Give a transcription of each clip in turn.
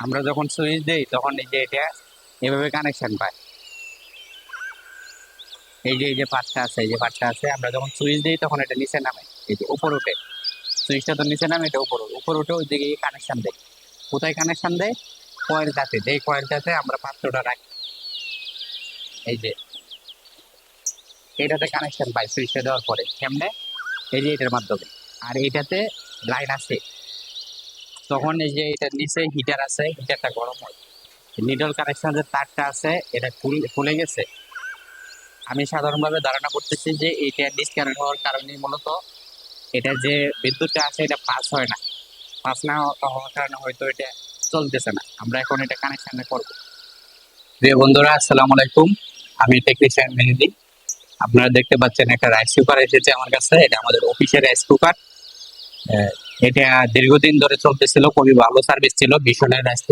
আমরা যখন সুইচ দেই, তখন এই যে এটা এভাবে কানেকশন পায়। এই যে এই যে পাতটা আছে, এই যে পাতটা আছে, আমরা যখন সুইচ দিই, তখন এটা নিচে নামে। এই যে উপর উঠে। সুইচটা তো নিচে নামে, এটা উপর উপর উঠে ওই দিকে কানেকশন দেয় কোথায় কানেকশন দেয়? কয়েলটাতে। যে কয়েলটাতে, আমরা পাত্রটা রাখি। এই যে। এটাতে কানেকশন পাই সুইচটা দেওয়ার পরে। কেমনে? এই যে এটার মাধ্যমে। আর এটাতে লাইন আছে। তখন এই যে এটার নিচে হিটার আছে হিটারটা গরম হয়। নিডল কানেকশন যে তারটা আছে, এটা খুলে গেছে। আমি সাধারণভাবে ধারণা করতেছি যে এটা ডিসকানেক্ট হওয়ার কারণে মূলত এটা যে বিদ্যুৎটা আছে, এটা পাস হয় না। পাস না হওয়া- হওয়ার কারণে হয়তো এটা চলতেছে না। আমরা এখন এটা কানেকশন করব। প্রিয় বন্ধুরা, আসসালামু আলাইকুম। আমি টেকনিশিয়ান মেহেদি। আপনারা দেখতে পাচ্ছেন একটা রাইস কুকার এসেছে আমার কাছে। এটা আমাদের অফিসের রাইস কুকার এটা দীর্ঘদিন ধরে চলতেছিল, খুবই ভালো সার্ভিস ছিল, ভীষণের রাইস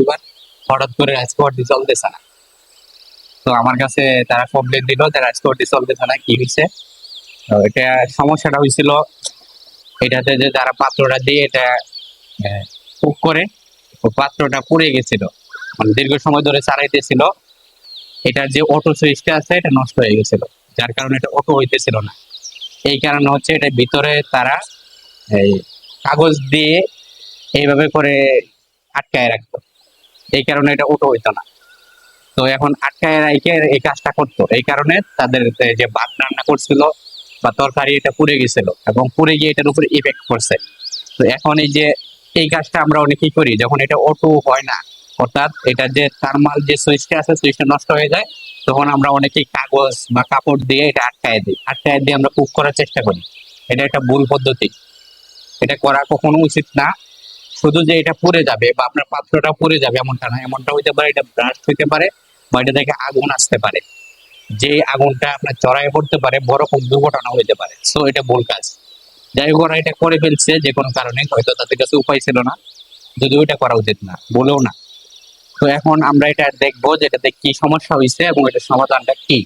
হঠাৎ করে রাইস চলতেছে না। তো আমার কাছে তারা কমপ্লেন দিল যে রাইস চলতেছে না, কি হয়েছে এটা সমস্যাটা হয়েছিল এটাতে যে তারা পাত্রটা দিয়ে এটা কুক করে পাত্রটা পুড়ে গেছিল। মানে দীর্ঘ সময় ধরে চালাইতেছিল। এটার যে অটো সুইচটা আছে, এটা নষ্ট হয়ে গেছিল। যার কারণে এটা অটো হইতেছিল না। এই কারণে হচ্ছে এটা ভিতরে তারা, এই কাগজ দিয়ে এইভাবে করে আটকায় রাখতো। এই কারণে এটা অটো হইতো না। তো এখন আটকায় রাখে এই কাজটা করতো। এই কারণে তাদের যে ভাত রান্না করছিল বা তরকারি এটা পুড়ে গেছিল এবং পুড়ে গিয়ে এটার উপরে ইফেক্ট করছে তো এখন এই যে এই কাজটা আমরা অনেকেই করি, যখন এটা অটো হয় না, অর্থাৎ এটা যে থার্মাল যে সুইচটা আছে, সুইচটা নষ্ট হয়ে যায়, তখন আমরা অনেকেই কাগজ বা কাপড় দিয়ে এটা আটকায় দিই। আটকায় দিয়ে আমরা কুক করার চেষ্টা করি। এটা একটা ভুল পদ্ধতি। এটা করা কখনো উচিত না। শুধু যে এটা পুড়ে যাবে বা আপনার পাত্রটা পুড়ে যাবে এমনটা না, এমনটা হইতে পারে, এটা ব্রাস্ট হইতে পারে বা এটা থেকে আগুন আসতে পারে। যে আগুনটা আপনার চড়াই পড়তে পারে বড় রকম দুর্ঘটনা হইতে পারে। সো এটা ভুল কাজ। যাই হোক, ওরা এটা করে ফেলছে যে কোনো কারণে, হয়তো তাদের কাছে উপায় ছিল না। যদিও এটা করা উচিত না বলেও না। তো এখন আমরা এটা দেখব যে এটাতে কি সমস্যা হয়েছে এবং এটার সমাধানটা কি।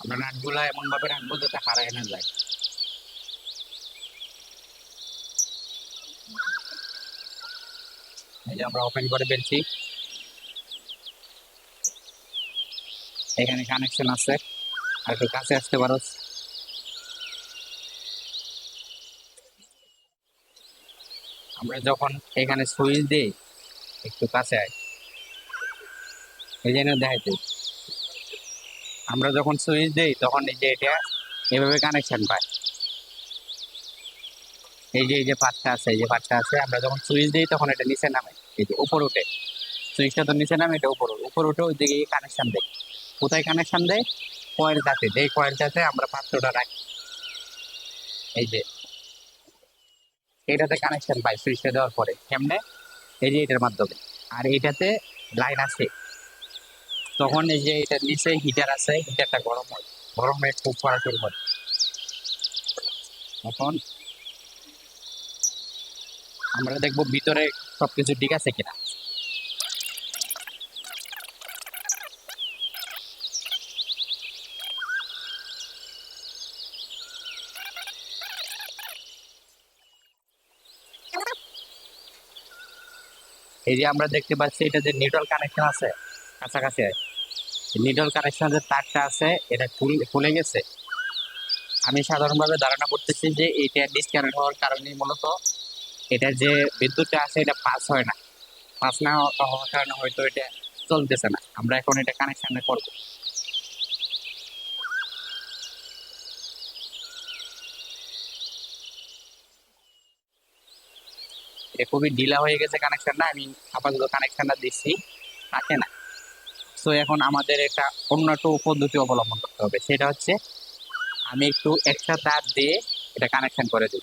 আমরা নাটগুলা এমন ভাবে রাখব যাতে হারায় না যায়। এই যে আমরা ওপেন করে ফেলছি। এখানে কানেকশন আছে। আর একটু কাছে আসতে পারো। আমরা যখন এখানে সুইচ দিই, একটু কাছে আয়। এই জন্য দেখাইতে আমরা যখন সুইচ দিই, তখন এই যে এটা এভাবে কানেকশন পায়। এই যে এই যে পাতটা আছে, এই যে পাতটা আছে, আমরা যখন সুইচ দিই, তখন এটা নিচে নামে। এই যে উপর উঠে। সুইচটা তো নিচে নামে, এটা উপর উপর উঠে ওই দিকে কানেকশন দেয় কোথায় কানেকশন দেয় কয়েলটাতে যে কয়েলটাতে আমরা পাত্রটা রাখি। এই যে। এটাতে কানেকশন পাই সুইচটা দেওয়ার পরে। কেমনে? এই যে এটার মাধ্যমে। আর এটাতে লাইন আছে। তখন এই যে এটার নিচে হিটার আছে হিটারটা গরম হয়, গরম খুব শুরু হয় এখন আমরা দেখব ভিতরে সবকিছু ঠিক আছে কিনা। এই যে আমরা দেখতে পাচ্ছি, এটা যে নিউট্রাল কানেকশন আছে, কাছাকাছি নিডল কানেকশন যে তারটা আছে, এটা খুলে গেছে। আমি সাধারণভাবে ধারণা করতেছি যে এটা ডিসকানেক্ট হওয়ার কারণে মূলত এটা যে বিদ্যুৎটা আছে, এটা পাস হয় না। পাস না হওয়ার কারণে হয়তো এটা চলতেছে না। আমরা এখন এটা কানেকশন করব। খুবই ঢিলা হয়ে গেছে কানেকশনটা আমি আপাতত কানেকশনটা দিচ্ছি। থাকে না। তো এখন আমাদের একটা অন্য একটা পদ্ধতি অবলম্বন করতে হবে। সেটা হচ্ছে আমি একটু এক্সট্রা তার দিয়ে এটা কানেকশন করে দিই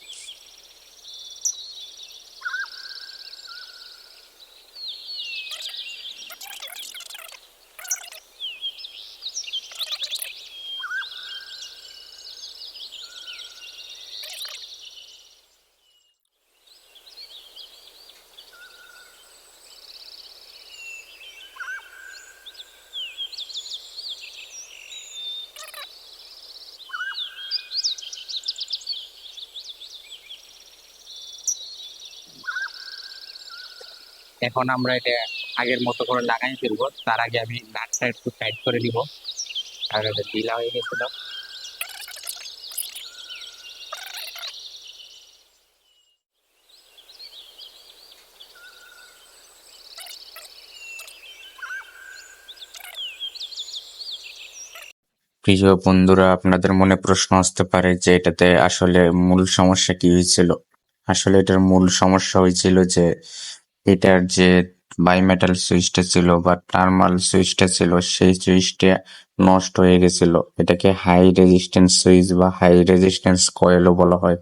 এখন আমরা এটা আগের মতো করে লাগাই ফেলব। তার আগে আমি নাটটা একটু টাইট করে নিব। আর ঢিলা হয়ে গেছিল প্রিয় বন্ধুরা, আপনাদের মনে প্রশ্ন আসতে পারে যে এটাতে আসলে মূল সমস্যা কি হয়েছিল? আসলে এটার মূল সমস্যা হয়েছিল যে এটার যে বাইমেটাল সুইচটা ছিল বা টার্মাল সুইচটা ছিল, সেই সুইচটা নষ্ট হয়ে গেছিল। এটাকে হাই রেজিস্ট্যান্স সুইচ বা হাই রেজিস্ট্যান্স কয়েলও বলা হয়।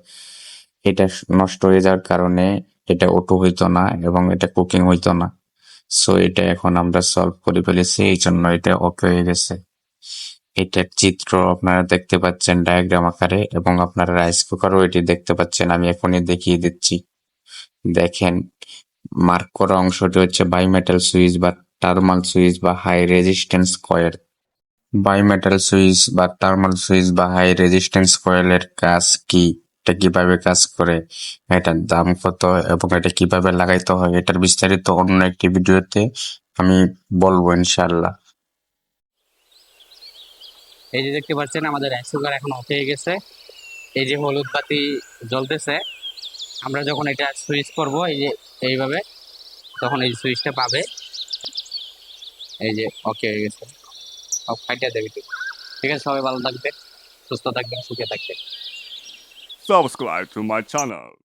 এটা নষ্ট হয়ে যাওয়ার কারণে এটা অটো হইতো না এবং এটা কুকিং হইতো না। সো এটা এখন আমরা সলভ করে ফেলেছি এই জন্য এটা ওকে হয়ে গেছে। এটার চিত্র আপনারা দেখতে পাচ্ছেন ডায়াগ্রাম আকারে এবং আপনারা রাইস কুকারও এটি দেখতে পাচ্ছেন। আমি এখনই দেখিয়ে দিচ্ছি। দেখেন মার্ক করা অংশটি হচ্ছে বাইমেটাল সুইচ বা টার্মাল সুইচ বা high resistance coil bimetal switch বা টার্মাল সুইচ বা হাই রেজিস্ট্যান্স কয়েলের কাজ কি? এটা কীভাবে কাজ করে? এটার দাম কত এবং এটা কীভাবে লাগাইতে হয়? এটার বিস্তারিত অন্য একটি ভিডিওতে আমি বলব ইনশাল্লাহ এই যে দেখতে পাচ্ছেন, আমাদের রাইস এখন অফ হয়ে গেছে। এই যে হলুদ বাতি জ্বলতেছে। আমরা যখন এটা সুইচ করব, এই যে এইভাবে তখন এই সুইচটা পাবে। এই যে ওকে হয়ে গেছে। সব ফাইটা দেবে ঠিক আছে, সবাই ভালো থাকবে সুস্থ থাকবেন, সুখে থাকবেন। Subscribe to my channel.